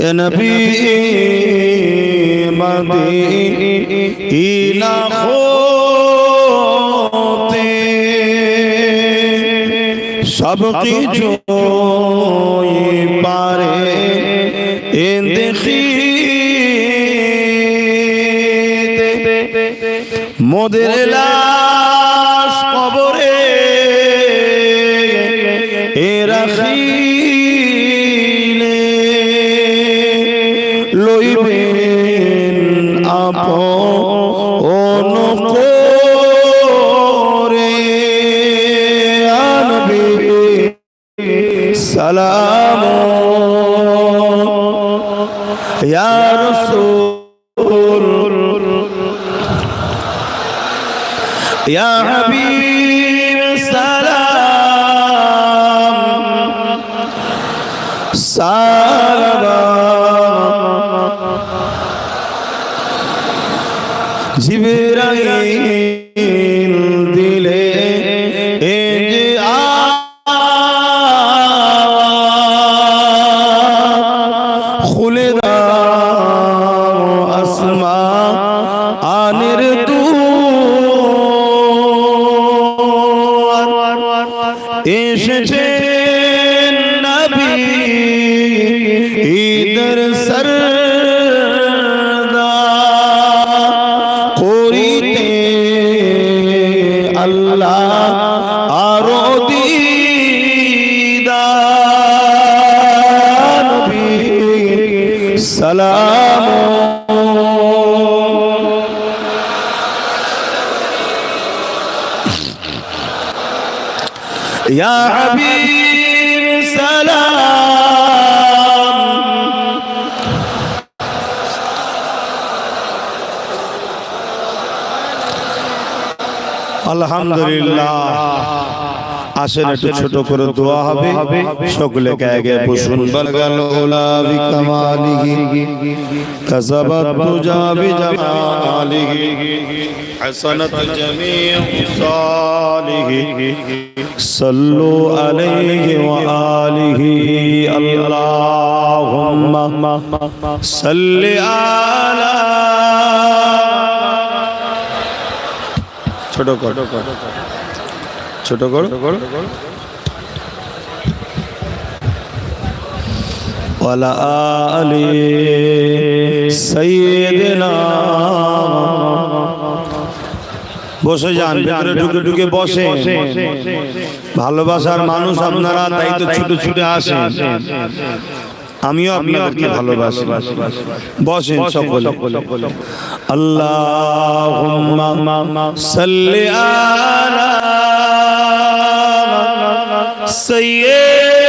يا نبي مدينة خوتي সব কিছু পারে দেখি মোদের লা সালাম। ইয়া রাসূল। ইয়া হাবিব। আল্লাহ। আলহামদুলিল্লাহ আসেন একটু ছোট করে দোয়া হবে সকলে গায়ে বসুন বলগাল ওলা বিকামালিহি কাসাবাত তুজা বিজামালিহি حسنت جميع صالحه صلوا عليه وآله اللهم صل على ছোট কর। ছোট কর। ওয়ালা আলি সাইয়েদনা বসে যান, ভেতরে ঢুকে ঢুকে বসে ভালোবাসার মানুষ আপনারা, তাই তো ছুটে ছুটে আসেন। আমিও আপনাদেরকে ভালোবাসি। বসেন সকলে। আল্লাহুম্মা সাল্লি আলা সাইয়্যিদিনা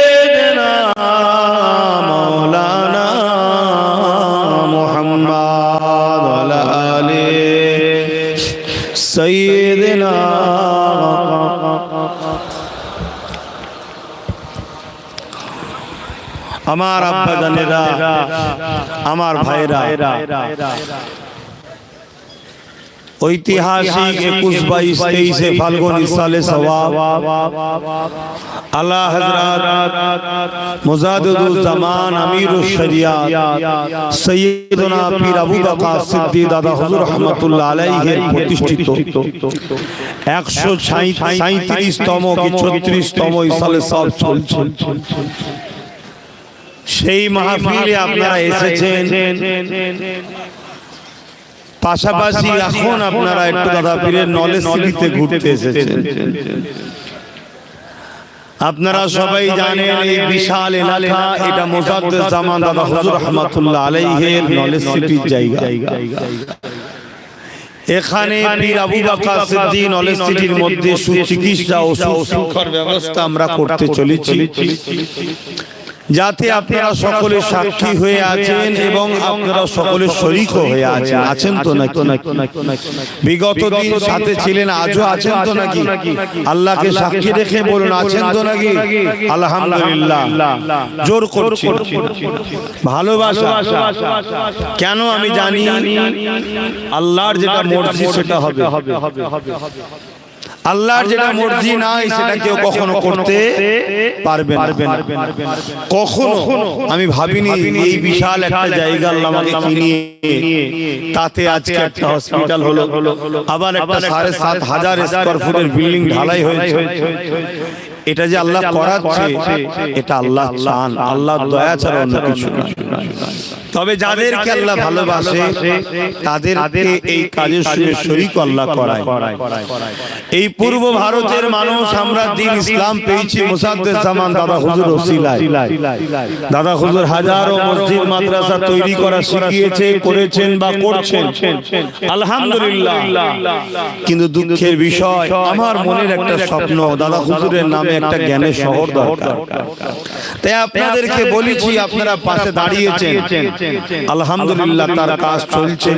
আমার আব্বা জানেরা আমার ভাইরা ঐতিহাসিক একুশ বাইশ তেইশে ফাল্গুন সালে সওয়াব। আল্লাহ মুজাদ্দিদুজ্জামান আমিরুশ শরিয়াত সৈয়দনা পীর আবু বকর সিদ্দিক দাদা হুজুর রহমাতুল্লাহ আলাইহির প্রতিষ্ঠিত। 137 তম কি 36 তম সালে সব চলছে। সেই মাহফিলে আপনারা এসেছেন। পাশাপাশি এখন আপনারা একটু দাদা পীরের নলেজ সিটিতে ঘুরতে এসেছেন। আপনারা সবাই জানেন এই বিশাল এলাকা এটা মোসাদ্দেদ জামান দাদা হুজুর রহমাতুল্লাহ আলাইহির নলেজ সিটির জায়গা। এখানে পীর আবু বকর সিদ্দিক নলেজ সিটির মধ্যে সুচিকিৎসা ও সুশিক্ষার ব্যবস্থা আমরা করতে চলেছি। যাতে আপনারা সকলে সাক্ষী হয়ে আছেন এবং আপনারা সকলে শরিক হয়ে আছেন। আছেন। তো নাকি? বিগত দিন সাথে ছিলেন আজও আছেন তো নাকি? আল্লাহকে সাক্ষী রেখে বলুন আছেন তো নাকি? আলহামদুলিল্লাহ। জোর করছি। ভালোবাসা। কেন আমি জানি? আল্লাহর যেটা মর্জি সেটা হবে। আল্লাহর যেটা মর্জি নাই সেটা কেউ কখনো করতে পারবে না। কখনো। আমি ভাবিনি এই বিশাল একটা জায়গা আল্লাহ আমাকে কিনিয়ে তাতে আজকে একটা হসপিটাল হলো। আবার একটা সাড়ে সাত হাজার স্কোয়ার ফুটের বিল্ডিং ঢালাই হয়েছে। এটা যে আল্লাহ করাচ্ছে এটা আল্লাহ চান। আল্লাহ দয়া ছাড়া অন্য কিছু না তবে যাদেরকে আল্লাহ ভালোবাসে তাদেরকে এই কাজের সঙ্গে শরীক আল্লাহ করায়? এই পূর্ব ভারতের মানুষ আমরা দিন ইসলাম পেয়েছি মুসাদ্দের জামান দাদা হুজুর ওসিলায় দাদা হুজুর হাজারো মসজিদ মাদ্রাসা তৈরি করা শিখিয়েছে করেছেন বা করছেন আলহামদুলিল্লাহ। কিন্তু দুঃখের বিষয় আমার মনের একটা স্বপ্ন দাদা হুজুরের নামে একটা জ্ঞানের শহর দরকার। তাই আপনাদেরকে বলেছি আপনারা পাশে দাঁড়িয়েছেন। আলহামদুলিল্লাহ তার কাজ চলছে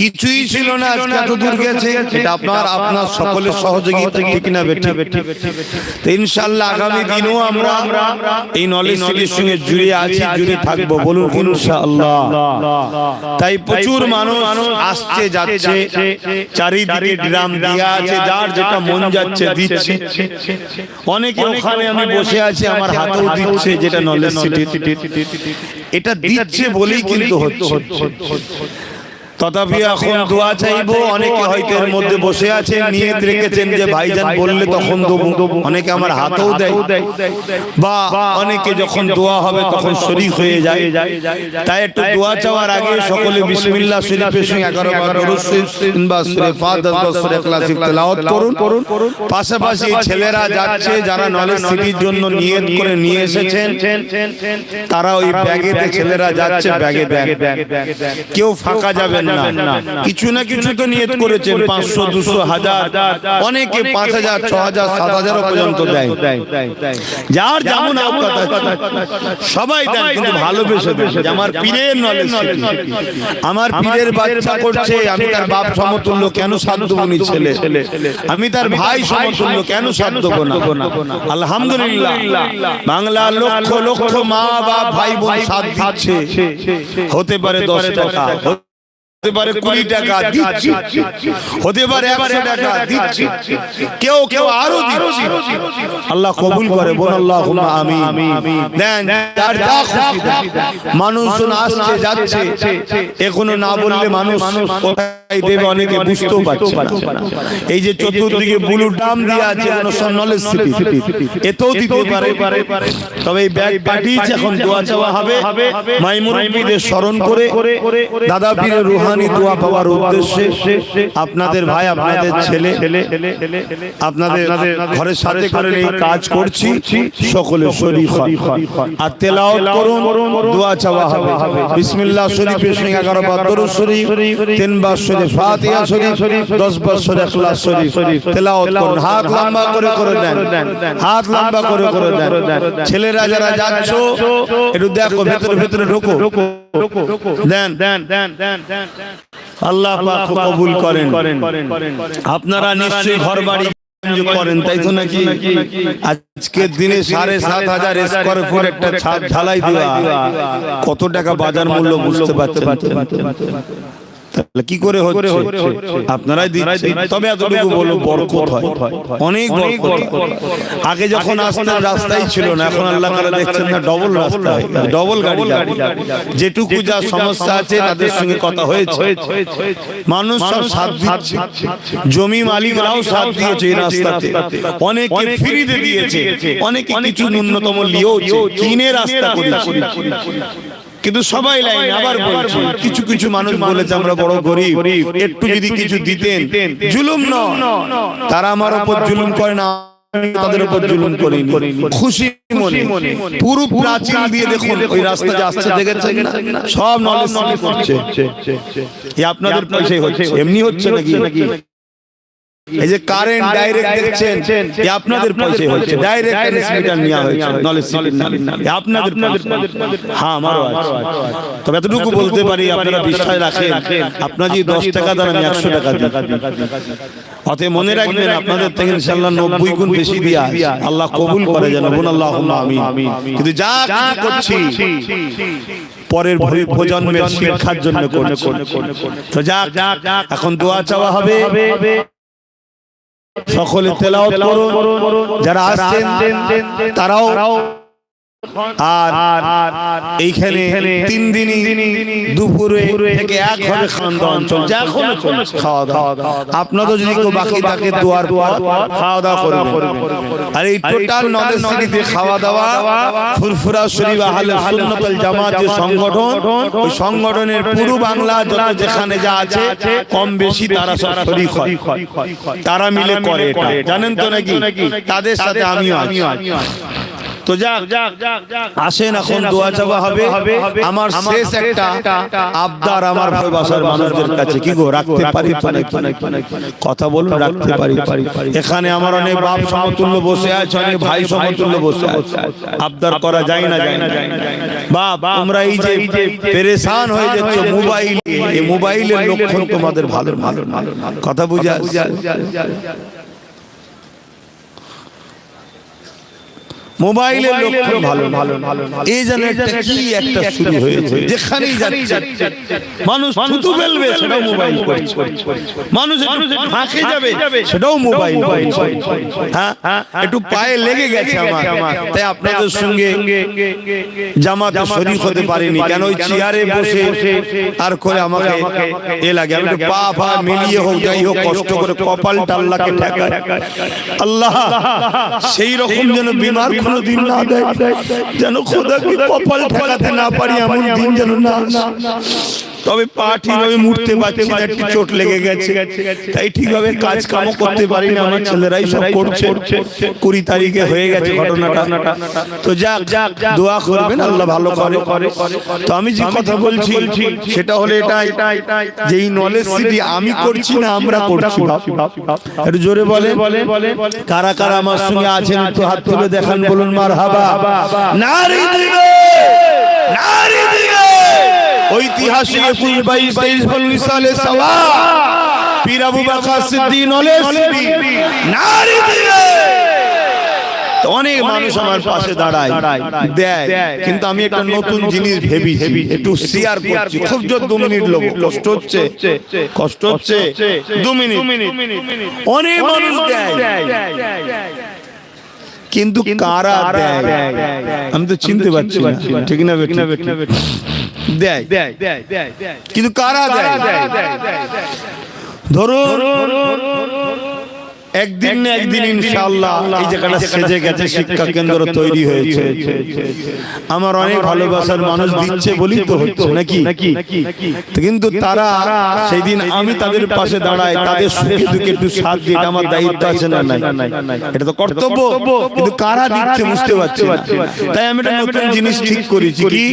কিছুই ছিল না আজকে এত দূর গেছে এটা আপনার আপনার সকলের সহযোগিতা ঠিক না বেঠি তো ইনশাআল্লাহ আগামী দিনও আমরা এই নলেজ সিটির সঙ্গে জুড়ে আছি জুড়ে থাকব বলুন ইনশাআল্লাহ তাই প্রচুর মানুষ আসছে যাচ্ছে চারিদিকে ড্রাম দিয়া আছে যার যেটা মন যাচ্ছে দিচ্ছে অনেকে ওখানে আমি বসে আছি আমার হাতেও দিচ্ছে যেটা নলেজ সিটি এটা দিচ্ছে বলেই কিন্তু হচ্ছে। তথাপি এখন দোয়া চাইব অনেকে হয়তো এর মধ্যে বসে আছে নিয়ে রেখেছেন যে ভাইজান বললে তখন দেবো। অনেকে আমার হাতেও দেয়। বা অনেকে যখন দোয়া হবে তখন শরীর হয়ে যায়। তাই একটু দোয়া চাওয়ার আগে সকলে বিসমিল্লাহ শরীফের সঙ্গে এগারো বার দরুদ কিংবা সূরা ফাতিহা দশ সূরা ইখলাস তেলাওয়াত করুন পাশাপাশি ছেলেরা যাচ্ছে যারা নলেজ সিটির জন্য নিয়ত করে নিয়ে এসেছেন। তারা ওই ব্যাগেতে ছেলেরা যাচ্ছে ব্যাগে দেন কেউ ফাঁকা যাবে না কিছু না কিছু তো নিয়ত করেছেন পাঁচশো দুশো হাজার। অনেকে পাঁচ হাজার ছ হাজার সাত হাজার পর্যন্ত দেয়। যার যেমন সবাই দেন কিন্তু ভালোবেসে আমার পীরের নলেজ আমার পীরের বাচ্চা করছে আমি তার বাপ সমতুল্য কেন ছেলে? আমি তার ভাই সমতুল্য কেন সাধ্য না? আলহামদুলিল্লাহ। বাংলা লক্ষ লক্ষ মা বাপ ভাই বোন সাথ দিচ্ছে। হতে পারে দশ টাকা হতে পারে কুড়ি টাকা দিচ্ছি। হতে পারে একশো টাকা দিচ্ছি। কেউ কেউ আরও দিচ্ছি। আল্লাহ কবুল করে। বোন আল্লাহ আমি দেন যার যা খুশি মানুষজন আসছে যাচ্ছে। এখনও না বললে মানুষ কোথায় দেবে অনেকে বুঝতেও পারছে এই যে চতুর্দিকে বুলু ডাম দিয়ে আছে নলেজ সিটি এতেও দিতে পারে। তবে এই ব্যাগ পাঠিয়েছে এখন দোয়া চাওয়া হবে। স্মরণ করে দাদা পীরের রুহানি দোয়া পাওয়ার উদ্দেশ্যে আপনাদের ভাই আপনাদের ছেলে আপনাদের ঘরের সাথে করে এই কাজ করছি সকলে শরীফ আর তেলাওয়াত করুন দোয়া চাওয়া হবে। বিসমিল্লাহ শরীফের সঙ্গে এগারো বার দরুদ শরীফ তিনবার শরীফ ফাতিহা শরীফ দশ বার শরীফ ইখলাস শরীফ। তেলাওয়াত করুন হাত লম্বা করে করে দেন। হাত লম্বা করে করে দেন। ছেলেরা যারা যাচ্ছ একটু দেখো ভেতরে ভেতরে ঢোকো। দেন দেন দেন দেন দেন আল্লাহ পাক কবুল করেন। আপনারা নিশ্চয়ই ঘর বাড়ি করেন তাই তো নাকি? আজকের দিনে সাড়ে সাত হাজার স্কোয়ার ফুট একটা ছাদ ঢালাই দেওয়া। কত টাকা বাজার মূল্য বুঝতে পারছেন। তাহলে কি করে হচ্ছে? আপনারাই দিচ্ছেন। তবে এতটুকু বলো বরকত হয়। অনেক বরকত। আগে যখন আসতেন রাস্তাই ছিল না এখন আল্লাহ তাআলা দেখছেন না ডবল রাস্তা। ডবল গাড়ি। যেটুকু যা সমস্যা আছে তাদের সঙ্গে কথা হয়েছে। মানুষ সব সাথ দিচ্ছে জমি মালিকরাও সাথ দিয়েছে এই রাস্তাতে। অনেকে ফ্রিতে দিয়েছে। অনেকে কিছু ন্যূনতম লিয়েওছে। কিনে রাস্তা করেছে। কিন্তু সবাই লাইন আবার বলছি কিছু কিছু মানুষ বলেছে আমরা বড় গরিব একটু যদি কিছু দিতেন জুলুম ন তারা আমার উপর জুলুম করে না তাদের উপর জুলুম করিনি। খুশি মনে পুরো প্রাচীন দিয়ে দেখুন ওই রাস্তা যে আসছে দেখেছেন সব নলেজ করছে। এই আপনাদের পয়সায় হচ্ছে। এমনি হচ্ছে নাকি? এই যে কারেন্ট ডাইরেক্ট দেখছেন এ আপনাদের পয়সায় হচ্ছে। ডাইরেক্ট ট্রান্সমিটার নেওয়া হয়েছে। নলেজ আপনাদের হ্যাঁ আমারও আছে। তবে এতটুকু বলতে পারি আপনারা বিশ্বাস রাখেন। আপনার যদি দশ টাকা দেন আমি একশো টাকা দিই। অতএব মনে রাখবেন আপনাদের থেকে ইনশাআল্লাহ নব্বই গুণ বেশি দিয়া আল্লাহ কবুল করে যেন বোন আল্লাহ আমিন। কিন্তু যা করছি পরের ভরি- প্রজন্মের শিক্ষার জন্য করছি। তো যা এখন দোয়া চাওয়া হবে। সকলে তেলাওয়াত করুন। যারা আসছেন তারাও আর এইখানে তিন দিনই দুপুরে থেকে এক হবে খান্দা অঞ্চল যা খাওয়া দাওয়া। আপনাদের যদি কেউ বাকি থাকে দুয়ার পর খাওয়া দাওয়া করবেন। আর এই টোটাল নলেজ সিটিতে খাওয়া দাওয়া ফুরফুরা শরীফ আহলে সুন্নাতুল জামাত যে সংগঠন ওই সংগঠনের পুরো বাংলা যত যেখানে যা আছে কম বেশি তারা সব শরীক হয়। তারা মিলে করে এটা। জানেন তো নাকি? তাদের সাথে আমিও আছি। তো যাক আসেন এখন দোয়া চাওয়া হবে। আমার শেষ একটা আবদার আমার ভালোবাসার মানুষদের কাছে। কি গো রাখতে পারি কথা বলুন রাখতে পারি এখানে আমার অনেক বাপ সমতুল্য বসে আছে অনেক ভাই সমতুল্য বসে আছে। আবদার করা যায় না যায় না। বাপ তোমরা এই যে পেরেশান হয়ে যাচ্ছ মোবাইল এই মোবাইলের লক্ষণ তোমাদের ভালো ভালো কথা বুঝা মোবাইলের লক্ষণ ভালো ভালো এই যেন একটা কি একটা শুরু হয়েছে যেখানেই যাচ্ছে। মানুষ থুতু ফেলবে সেটাও মোবাইল করছে। মানুষ একটু ফাঁকে যাবে সেটাও মোবাইল করছে। হ্যাঁ? একটু পায়ে লেগে গেছে আমার। তাই আপনাদের সঙ্গে জামাতে শরীক হতে পারিনি। কেন ওই চেয়ারে বসে আর করে আমাকে এ লাগে? আমি একটু পা পা মিলিয়ে হোক যাই হোক কষ্ট করে কপালটা আল্লাহকে ঠেকায়। আল্লাহ সেই রকম যেন বিমার দিন না দেয় যেন খোদাকে কপাল ঠেকাতে না পারি এমন দিন যেন না। তবে পা ঠিকভাবে মুড়তে পারছি না একটু চোট লেগে গেছে। তাই ঠিকভাবে কাজ কামও করতে পারি না আমার ছেলেরাই সব করছে। কুড়ি তারিখে হয়ে গেছে ঘটনাটা। তো যাক যাক দোয়া করবেন আল্লাহ ভালো করে। তো আমি যে কথা বলছি সেটা হলো এটা যে এই নলেজ সিটি আমি করছি না আমরা করছি একটু জোরে বলে কারা কারা আমার সঙ্গে আছেন একটু হাত তুলে দেখান বলুন মার হাবা নারী দিবে নারী দিবে ঐতিহাসিক একুশ বাইশ তেইশ বলুন সালে সওয়া পীর আবু বাকর সিদ্দিক নারী অনেক মানুষ আমার পাশে দাঁড়ায়। দেয়। কিন্তু আমি একটা নতুন জিনিস ভেবেছি। একটু শেয়ার করছি। খুব জোর দু মিনিট লোক কষ্ট হচ্ছে। কষ্ট হচ্ছে। দু মিনিট। অনেক মানুষ দেয়। কিন্তু কারা দেয়? আমি তো চিনতে পারছি না। ঠিক না বেঠিক? দেয়। কিন্তু কারা দেয়? ধরুন একদিন না একদিন ইনশাআল্লাহ এই জায়গাটা সেজে গেছে শিক্ষা কেন্দ্র তৈরি হয়েছে। আমার অনেক ভালোবাসার মানুষ দিচ্ছে বলি তো হচ্ছে নাকি? কিন্তু তারা সেই দিন আমি তাদের পাশে দাঁড়াই তাদের সুখে দুঃখে একটু সাথ দিই আমার দায়িত্ব আছে না নাই? এটা তো কর্তব্য কিন্তু কারা দিচ্ছে বুঝতে পারছি তাই আমি একটা নতুন জিনিস ঠিক করেছি কি?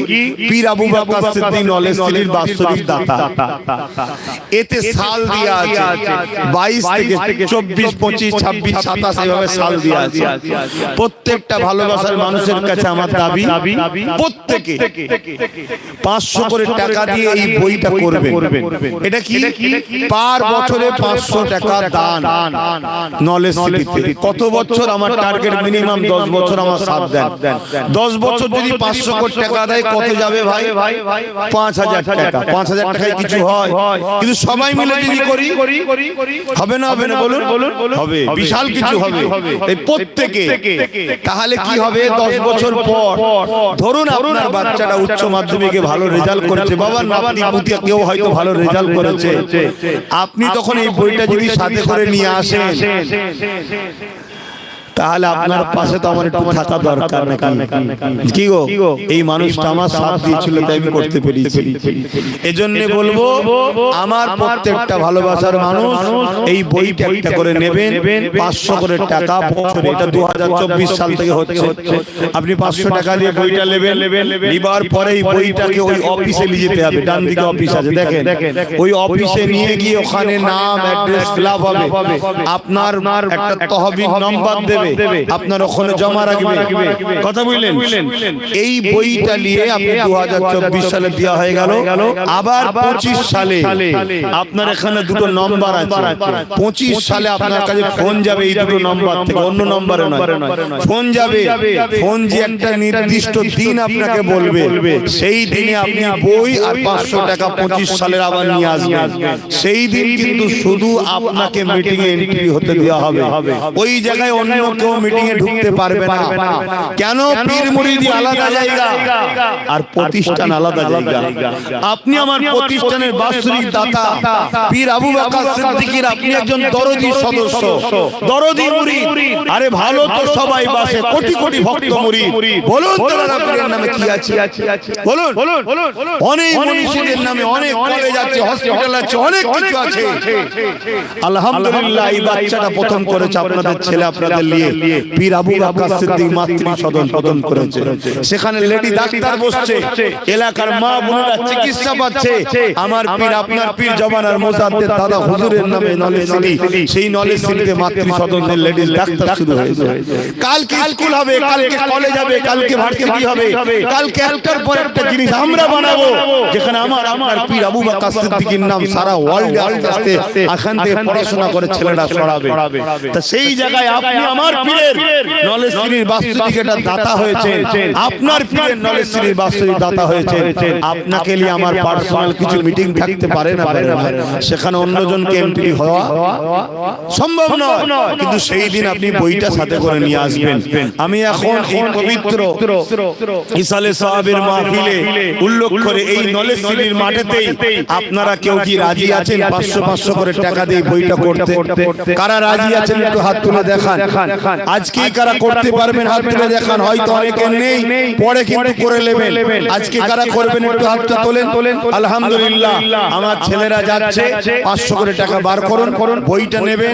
পীর আবু বাকর সিদ্দিক নলেজ সিটির বাৎসরিক দাতা। এতে সাল দেয়া আছে। বাইশ থেকে চব্বিশ পঁচিশ ছাব্বিশ সাতাশ এভাবে সাল দেওয়া আছে। প্রত্যেকটা ভালোবাসার মানুষের কাছে আমার দাবি প্রত্যেকে পাঁচশো করে টাকা দিয়ে এই বইটা করবে এটা কি? পার বছরে পাঁচশো টাকা দান। নলেজ কত বছর আমার টার্গেট মিনিমাম দশ বছর আমার সাথ দেন। দশ বছর যদি পাঁচশো কোটি টাকা দেয় কত যাবে ভাই? পাঁচ হাজার টাকা। পাঁচ হাজার টাকায় কিছু হয়। কিন্তু সবাই মিলে যদি করি হবে না হবে না বলুন। হবে। বিশাল কিছু হবে। এই প্রত্যেকে। তাহলে কি হবে দশ বছর পর? ধরুন আপনার বাচ্চাটা উচ্চ মাধ্যমিকে ভালো রেজাল্ট করেছে। বাবা নাতি পুতিয়া কেউ হয়তো ভালো রেজাল্ট করেছে। আপনি তখন এই বইটা যদি সাথে করে নিয়ে আসেন। তাহলে আপনার পাশে তো আমার একটু থাকা দরকার নাকি? কি গো? এই মানুষটা আমার সাথ দিয়েছিল তাই আমি করতে পেরেছি। এজন্য বলব আমার প্রত্যেকটা ভালোবাসার মানুষ এই বইটা একটা করে নেবেন পাঁচশো করে টাকা বছরে এটা দু হাজার চব্বিশ সাল থেকে হচ্ছে। আপনি পাঁচশো টাকা দিয়ে বইটা নেবেন নিবার পরে এই বইটাকে ওই অফিসে নিয়ে যেতে হবে ডান দিকে অফিস আছে দেখেন ওই অফিসে নিয়ে গিয়ে ওখানে নাম অ্যাড্রেস ফিল হবে। আপনার একটা তহবিল নম্বর দেবে আপনার ওখানে জমা রাখবে। কথা বুঝলেন? এই বইটা নিয়ে আপনি দু হাজার চব্বিশ সালে দেওয়া হয়ে গেল। আবার পঁচিশ সালে আপনার এখানে দুটো নম্বর আছে। পঁচিশ সালে আপনার কাছে ফোন যাবে এই দুটো নম্বর থেকে। অন্য নম্বরে নয়। ফোন যাবে ফোন যে একটা নির্দিষ্ট দিন আপনাকে বলবে সেই দিনে আপনি বই আর পাঁচশো টাকা পঁচিশ সালের আবার নিয়ে আসবেন সেই দিন কিন্তু শুধু আপনাকে মিটিং এ এন্ট্রি হতে দেওয়া হবে। ওই জায়গায় অন্য কেউ মিটিং এ ঢুকতে পারবে না। কেন পীর মুরিদি আলাদা জায়গা? আর প্রতিষ্ঠান আলাদা জায়গা। আপনি আমার প্রতিষ্ঠানের বাৎসরিক দাতা। পীর আবু বকর সিদ্দিকীর আপনি একজন দরদি সদস্য। দরদি মুরিদ আরে ভালো তো সবাই বাসে। কোটি কোটি ভক্ত মুরিদ বলুন তোমার পীরের নামে কি আছে? বলুন। অনেক মনীষীদের নামে অনেক কলেজ আছে হসপিটাল আছে। অনেক কিছু আছে। আলহামদুলিল্লাহ এই বাচ্চাটা প্রথম করেছে। আপনাদের ছেলে আপনাদের নিয়ে পীর আবু বকর সিদ্দিক মাতৃ সদন প্রদান করেছে। সেখানে লেডি ডাক্তার বসছে। এলাকার মা বোনেরা চিকিৎসা পাচ্ছে। আমার পীর আপনার পীর জমানার মোসাদ্দের দাদা হুজুরের নামে নলেজ সিটি সেই নলেজ সিটিতে মাতৃ সদনের লেডিস ডাক্তার শুরু হয়েছে। কালকে স্কুল হবে কালকে কলেজ হবে কালকে ভার্সিটি হবে। কালকে একটার পর একটা জিনিস আমরা বানাবো যেখানে আমার আপনার পীর আবু বকর সিদ্দিকীর নাম সারা ওয়ার্ল্ডে আস্তে আস্তে এখান থেকে পড়াশোনা করে ছেলেরা ছড়াবে তা সেই জায়গায় আপনি আমার পীরের নলেজ সিটির বাস্তবিক এটা দাতা হয়েছে আপনার পীরের নলেজ সিটির বাস্তবিক দাতা হয়েছে আপনাকে নিয়ে আমার পার্সোনাল কিছু মিটিং থাকতে পারে না পারে না সেখানে অন্যজনকে এন্ট্রি হওয়া সম্ভব নয়। কিন্তু সেই দিন আপনি বইটা সাথে করে নিয়ে আসবেন। আমি এখন এই পবিত্র ইসালে সাহাবের মাহফিলে উল্লেখ করে এই নলেজ সিটির মাঠেতেই আপনারা কেউ কি রাজি আছেন? পাঁচশো পাঁচশো করে টাকা দিয়ে বইটা করতে। কারা রাজি আছেন একটু হাত তুলে দেখান আজকেই কারা করতে পারবেন হাত তুলে দেখান হয়তো অনেকের নেই পরে কিন্তু করে নেবেন। আজকে কারা করবেন একটু হাতটা তোলেন। আলহামদুলিল্লাহ আমার ছেলেরা যাচ্ছে পাঁচশো করে টাকা বার করুন বইটা নেবেন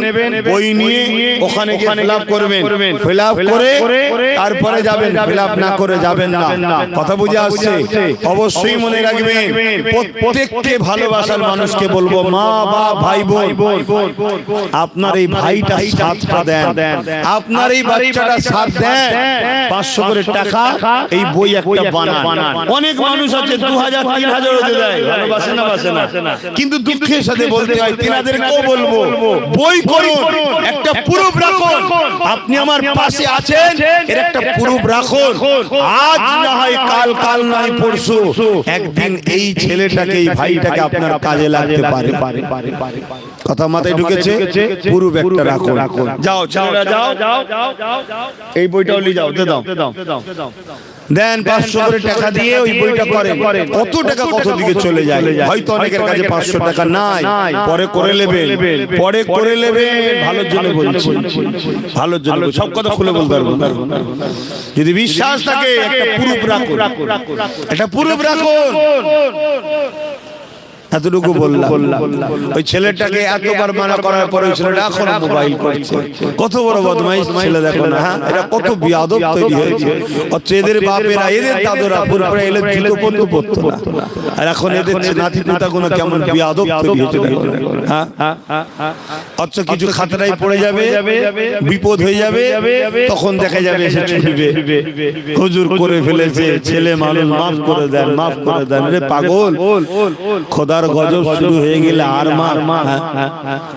বই নিয়ে ওখানে গিয়ে ফিল করবেন ফিল করে তারপরে যাবেন ফিল না করে যাবেন না। কথা বুঝে আসছে? অবশ্যই মনে রাখবেন প্রত্যেককে ভালোবাসার মানুষকে বলব মা বা ভাই বোন। আপনার এই ভাইটা সাথটা দেন আপনার এই বাচ্চাটা সাথ দেন। পাঁচশো করে টাকা এই বই একটা বানান। অনেক মানুষ আছে দু হাজার তিন হাজার দেয়। ভালোবাসে না বাসে না। কিন্তু দুঃখের সাথে বলতে হয় তিনাদেরকেও বলব? বই করুন একটা প্রুফ রাখুন। আপনি আমার পাশে আছেন এর একটা প্রুফ রাখুন। আজ না হয় কাল কাল নয় পরশু। একদিন এই ছেলেটাকে এই ভাইটাকে আপনার কাজে লাগতে পারে। কথা মাথায় ঢুকেছে? প্রুফ একটা রাখুন। যাও ছেলেরা যাও। এই বইটাও নিয়ে যাও দে দাও। দেন পাঁচশো করে টাকা দিয়ে ওই বইটা করে কত টাকা কত দিকে চলে যায়? হয়তো অনেকের কাছে পাঁচশো টাকা নাই। পরে করে নেবেন। পরে করে নেবেন। ভালোর জন্য বলছি। ভালোর জন্য সব কথা খুলে বলতে পারব। যদি বিশ্বাস থাকে একটা পুরুপ রাখুন। একটা পুরুপ রাখুন। এতটুকু বললাম। ওই ছেলেটাকে এতবার মানা করার পরে ওই ছেলেটা এখন মোবাইল করছে। কত বড় বদমাইশ ছেলে দেখো না হ্যাঁ? এটা কত বিয়াদব তৈরি হয়েছে। অথচ এদের বাপেরা এদের দাদরা পুরোপুরি এলে জুতো পর্যন্ত পড়তো না। আর এখন এদের নাতি পুতা গুলো কেমন বিয়াদব তৈরি হয়েছে দেখো না, হ্যাঁ? অথচ কিছু খাতরাই পড়ে যাবে বিপদ হয়ে যাবে তখন দেখা যাবে এসে ছুটবে হুজুর করে ফেলেছে ছেলে মানুষ মাফ করে দেন মাফ করে দেন রে পাগল খোদার গজব শুরু হয়ে গেলে আর মার হ্যাঁ?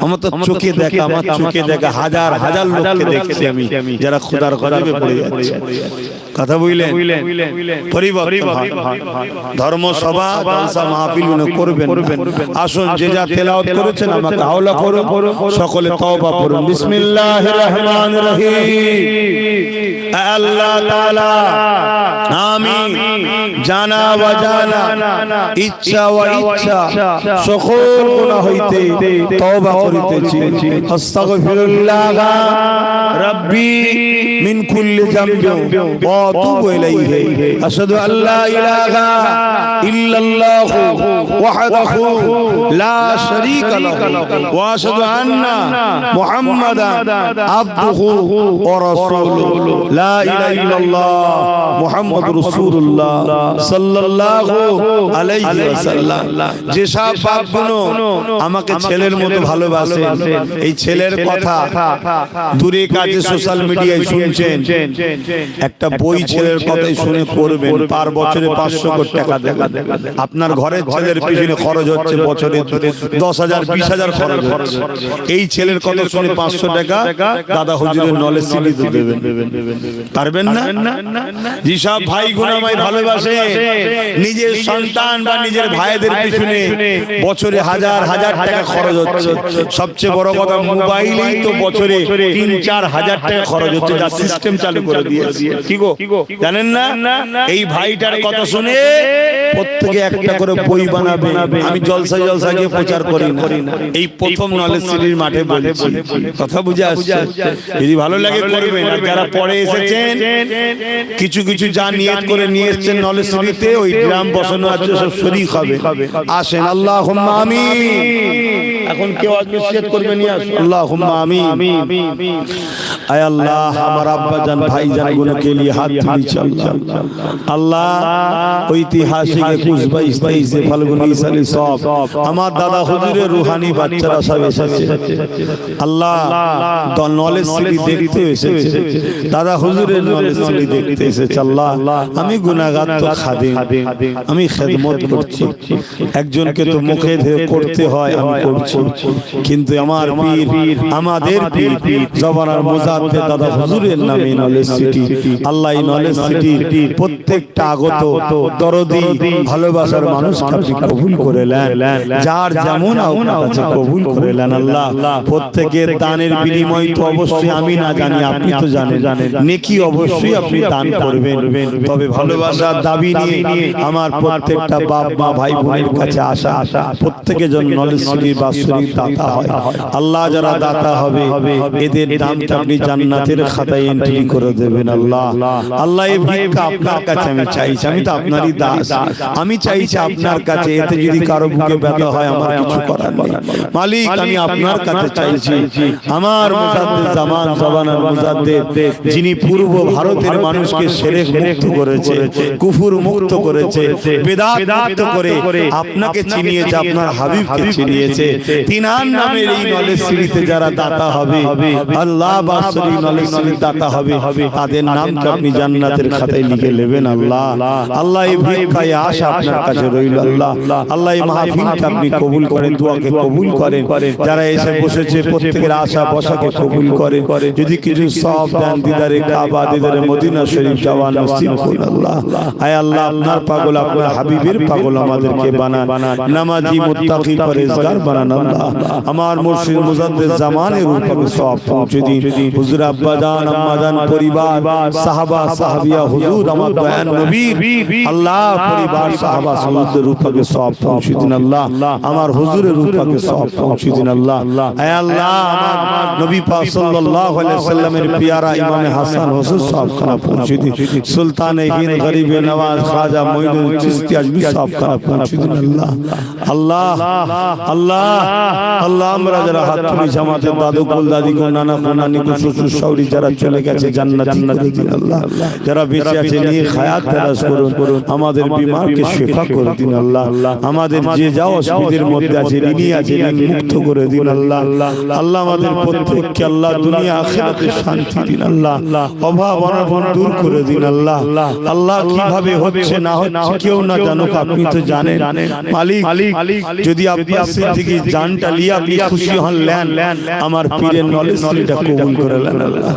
আমার তো চোখে দেখা আমার চোখে দেখা হাজার হাজার লোককে দেখছি আমি যারা খোদার গজবে পড়ে যাচ্ছে। কথা বুঝলেন পরিবর্তন হয়। ধর্মসভা জলসা মাহফিল উনি করবেন আসুন যে যা তেলাওয়াত করেছেন আমাকে হাওলা করুন সকলে তওবা করুন বিসমিল্লাহির রহমানির রহিম। আল্লাহ তাআলা। আমি জানা ওয়াজানা ইচ্ছা ওয়া ইচ্ছা। সকল গুনাহ হইতে তওবা করিতেছি। আস্তাগফিরুল্লাহ। রাব্বি মিন কুল্লি যামবিন ওয়া আতুবু ইলাইহি। আশহাদু আল্লা ইলাহা ইল্লাল্লাহ ওয়াহদাহু লা শারীকা লাহু ওয়া আশহাদু আন্না মুহাম্মাদান আবদুহু ওয়া রাসূলুহু। লা ইলাহা ইল্লাল্লাহ ওয়াসাল্লাম। যেসব বাপগুলো আমাকে ছেলের মতো ভালোবাসে এই ছেলের কথা দূরে কাজে সোশ্যাল মিডিয়ায় শুনছেন, একটা বই ছেলের কথাই শুনে পড়বেন, পার বছরে পাঁচশো কোটি টাকা দেবেন। আপনার ঘরের ছেলের পিছনে খরচ হচ্ছে বছরে দশ হাজার, বিশ হাজার খরচ হচ্ছে। এই ছেলের কথা শুনে পাঁচশো টাকা দাদা হুজুরের নলেজ সিলি দেবেন। পারবেন না? যেসব ভাই গুণামাই ভালোবাসে নিজের সন্তান বা নিজের ভাইদের পিছনে বছরে হাজার হাজার টাকা খরচ হচ্ছে। সবচেয়ে বড় কথা মোবাইলেই তো বছরে তিন চার হাজার টাকা খরচ হচ্ছে। যা সিস্টেম চালু করে দিয়েছে। কি গো? জানেন না? এই ভাইটার কথা শুনে প্রত্যেকে একটা করে বই বানাবে। আমি জলসা জলসা গিয়ে প্রচার করি না। এই প্রথম নলেজ সিটির মাঠে বলছি কথা বুঝে আসছে যদি ভালো লাগে করবেন আর যারা পরে এসেছেন কিছু কিছু যা নিয়ত করে নিয়ে এসছেন নলেজ সিটিতে ওই গ্রাম বসানো আছে সব শরীর হবে। আসেন আল্লাহ আমি এখন কেউ আজ নসিহত করবে নি আস। আল্লাহুম্মা আমিন। আয় আল্লাহ আমার আব্বা জান ভাই জান গুলোকে নিয়ে হাত তুলেছি আল্লাহ আল্লাহ ঐতিহাসিক একুশ বাইশ তেইশে ফাল্গুনি সালি সব। আমার দাদা হুজুরের রুহানি বাচ্চারা সব এসেছে। আল্লাহ নলেজ সিলি দেখতে এসেছে। দাদা হুজুরের নলেজ সিলি দেখতে এসেছে। আল্লাহ আমি গুনাগার তো খাদিম। আমি খেদমত করছি। একজনকে তো মুখে করতে হয় আমি করছি কিন্তু আমার পীর, আমাদের পীর, জবানার মোজাদ্দে দাদা হুজুরের নামে নলেজ সিটি আল্লাহ নলেজ সিটির প্রত্যেকটা আগত দরদি, ভালোবাসার মানুষকে আপনি কবুল করে নেন। যার যেমন আপনার কবুল করে নেন আল্লাহ। প্রত্যেকের দানের বিনিময় তো অবশ্যই আমি না জানি, আপনি তো জানেন। নেকি অবশ্যই আপনি দান করবেন। তবে ভালোবাসার দাবি নিয়ে আমার প্রত্যেকটা বাপ মা, ভাই বোনের কাছে আসা, প্রত্যেকের জন্য নলেজ সিটির দাতা হয়। আল্লাহ যারা দাতা হবে, এদের দামটা আপনি জান্নাতের খাতায় এন্ট্রি করে দেবেন আল্লাহ। আল্লাহ, এই ভিক্ষা আপনার কাছে আমি চাইছি, আমি তো আপনারই দাস। আমি চাইছি আপনার কাছে, এতে যদি কারও বুকে ব্যথা হয়, আমার কিছু করার নেই। মালিক, আমি আপনার কাছে চাইছি, আমার জামান যিনি পূর্ব ভারতের মানুষকে সেরেক মুক্ত করেছে, কুফুর মুক্ত করেছে, বেদাত মুক্ত করে আপনাকে চিনিয়েছে, আপনার হাবিবকে চিনিয়েছে তিনার নামের এই নলেজ সিঁড়িতে যারা দাতা হবে আল্লাহ বাসরি নলেজ সিঁড়ির দাতা হবে তাদের নামকে আপনি জান্নাতের খাতায় লিখে নেবেন আল্লাহ আল্লাহ এই ভিক্ষায় আশা আপনার কাছে রইল আল্লাহ আল্লাহ এই মাহফিলকে আপনি কবুল করেন দোয়াকে কবুল করেন যারা এসে বসেছে প্রত্যেকের আশা বসাকে কবুল করে যদি কিছু সব দেন দিদারে কাবা দিদারে মদিনা শরীফ যাওয়া নসিব করুন আল্লাহ আয় আল্লাহ আপনার পাগল আপনার হাবিবের পাগল আমাদেরকে বানান নামাজি মুত্তাকি পরেজগার বানান আল্লাহ আমার মুর্শিদ মুজাদ্দিদ জামানের উপরে সব পৌঁছে দিন। হুজুর আব্বা জান আম্মা জান পরিবার, সাহাবা, সাহাবিয়া, হুজুর, আমার দয়ান নবীর, আল্লাহ, পরিবার, সাহাবা সুন্নতের উপরে সব পৌঁছে দিন আল্লাহ। আমার হুজুরের উপরে সব পৌঁছে দিন আল্লাহ। আয় আল্লাহ, আমার নবী পাক সাল্লাল্লাহু আলাইহি সাল্লামের পিয়ারা ইমাম হাসান হোসেন সব খানা পৌঁছে দিন। সুলতান হিন্দ, গরিব নওয়াজ, খাজা মঈনুল চিশতি আজমি সব খানা পৌঁছে দিন আল্লাহ। আল্লাহ আল্লাহ আল্লাহ, আমরা যারা হাত তুলি জামাতের দাদু কুল দাদি কো, নানা কো নানি কো শ্বশুর শাশুড়ি যারা চলে গেছে জান্নাতি করে দিন আল্লাহ। যারা বেঁচে আছে, নিয়ে হায়াত দারাজ করুন। আমাদের বিমারকে শিফা করে দিন আল্লাহ। আমাদের যে যা অসুবিধার মধ্যে আছে, ঋণী আছে মুক্ত করে দিন আল্লাহ। আল্লাহ আমাদের প্রত্যেককে আল্লাহ, দুনিয়া, আখিরাতে শান্তি দিন আল্লাহ। অভাব, অনটন দূর করে দিন আল্লাহ। আল্লাহ কীভাবে হচ্ছে, না হচ্ছে, কেউ না জানুক, আপনি তো জানেন। মালিক, যদি আপনার থেকে জানটা লিয়ে আপনি খুশি হন লেন। আমার পীরের নলেজ কবুল করে ল্যান আল্লাহ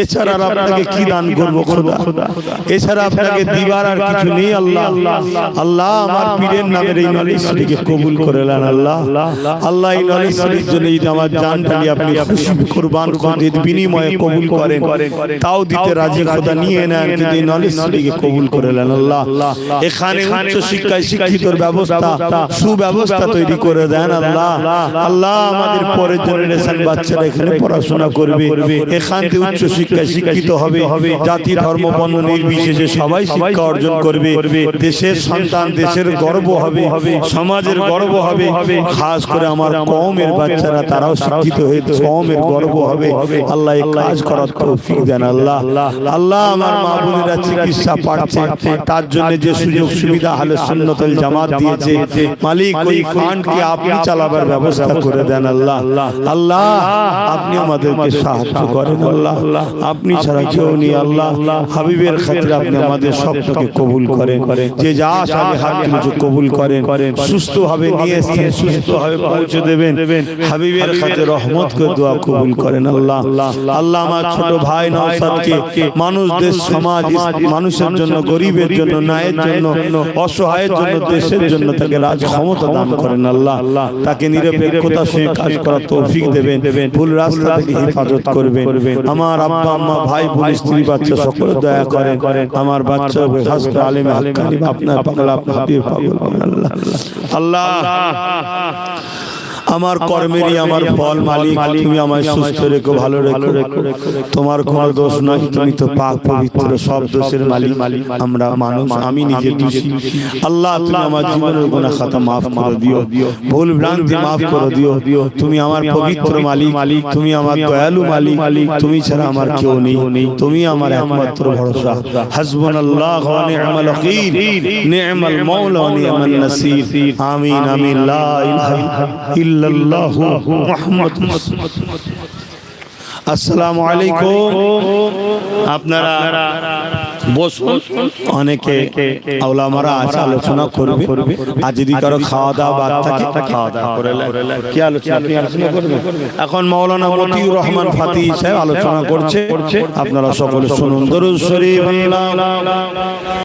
এছাড়া আপনাকে কি দান করব খোদা? এছাড়া আপনাকে দিবার আর কিছু নেই আল্লাহ। আল্লাহ। আমার পীরের নামের এই নলেজটিকে কবুল করে নেন আল্লাহ। আল্লাহ। এই নলেজটির জন্য যদি আমার জানটা আপনি খুশি কুরবান করেন বিনিময়ে কবুল করেন। তাও দিতে রাজি খোদা নিয়ে নেন কিন্তু এই নলেজটিকে কবুল করে নেন আল্লাহ। এখানে উচ্চ শিক্ষায় শিক্ষিতর ব্যবস্থা সুব্যবস্থা তৈরি করে দেন আল্লাহ। আল্লাহ। আমাদের পরের জেনারেশন বাচ্চারা এখানে পড়াশোনা করবে এখান থেকে উচ্চ শিক্ষায় শিক্ষিত হবে জাতি ধর্ম বর্ণ নির্বিশেষে সবাই শিক্ষা অর্জন করবে। দেশের সন্তান দেশের গর্ব হবে সমাজের গর্ব হবে খাস করে আমার কমের বাচ্চারা তারাও শিক্ষিত হয়ে কমের গর্ব হবে। আল্লাহ কাজ করার তৌফিক দেন। আল্লাহ আল্লাহ আমার মা বোনেরা চিকিৎসা পাচ্ছে তার জন্য যে সুযোগ সুবিধা হালে সুন্নতুল জামাত দিয়েছে মালিক ওই ফান্ডকে আপনি চালাবার ব্যবস্থা করে দেন আল্লাহ আল্লাহ। আপনি আমাদেরকে সাহায্য করেন আল্লাহ আপনি ছাড়া কেউ নেই আল্লাহ হাবিবের খাতিরে আপনি আমাদের স্বপ্নকে কবুল করেন। যে যা সালে হাত তুলেছে কবুল করেন সুস্থ হবে নিয়ে এসেছেন সুস্থ হবে পৌঁছে দেবেন। হাবিবের খাতে রহমত করে দোয়া কবুল করেন আল্লাহ। আল্লাহ আমার ছোট ভাই নওসাদকে মানুষদের সমাজ মানুষের জন্য গরিবের জন্য ন্যায়ের জন্য অসহায়ের জন্য দেশের জন্য তাকে রাজ ক্ষমতা দান করেন আল্লাহ। তাকে নিরপেক্ষতার সঙ্গে কাজ করার তৌফিক দেবেন। ভুল রাস্তা থেকে হেফাজত করবেন আমার আব্বা আম্মা ভাই বোন স্ত্রী বাচ্চা সকলে দয়া করেন। আমার বাচ্চা করে আলিম হাক্কানি আপনার পাগলা আপনার পাগল আল্লাহ। আল্লাহ। আমার কর্মেরই আমার ফল মালিক তুমি আমায় সুস্থ রেখো ভালো রেখো। তোমার কোনো দোষ নয় তুমি তো পাক পবিত্র সব দোষের মালিক। আমরা মানুষ আমি নিজে দোষী। আল্লাহ তুমি আমার জীবনের গুনাহ খাতা মাফ করে দিও। ভুল ভ্রান্তি মাফ করে দিও। তুমি আমার পবিত্র মালিক। তুমি আমার দয়ালু মালিক। তুমি ছাড়া আমার কেউ নেই। তুমি আমার একমাত্র ভরসা। হাসবুনাল্লাহ ওয়া নি'মাল ওয়াকিল। নি'মাল মাওলা ওয়া নি'মান নাসির আমিন আমিন লা ইলাহা আসসালামু আলাইকুম। আপনারা বসুন। অনেকে আওলামারা আছে, আলোচনা করবে। আর যদি কারও খাওয়া দাওয়া বাদ থাকে খাওয়া দাওয়া করে কি আলোচনা এখন মাওলানা রহমান ফাতি সাহেব আলোচনা করছে। আপনারা সকলে শুনুন। দরুদ শরীফ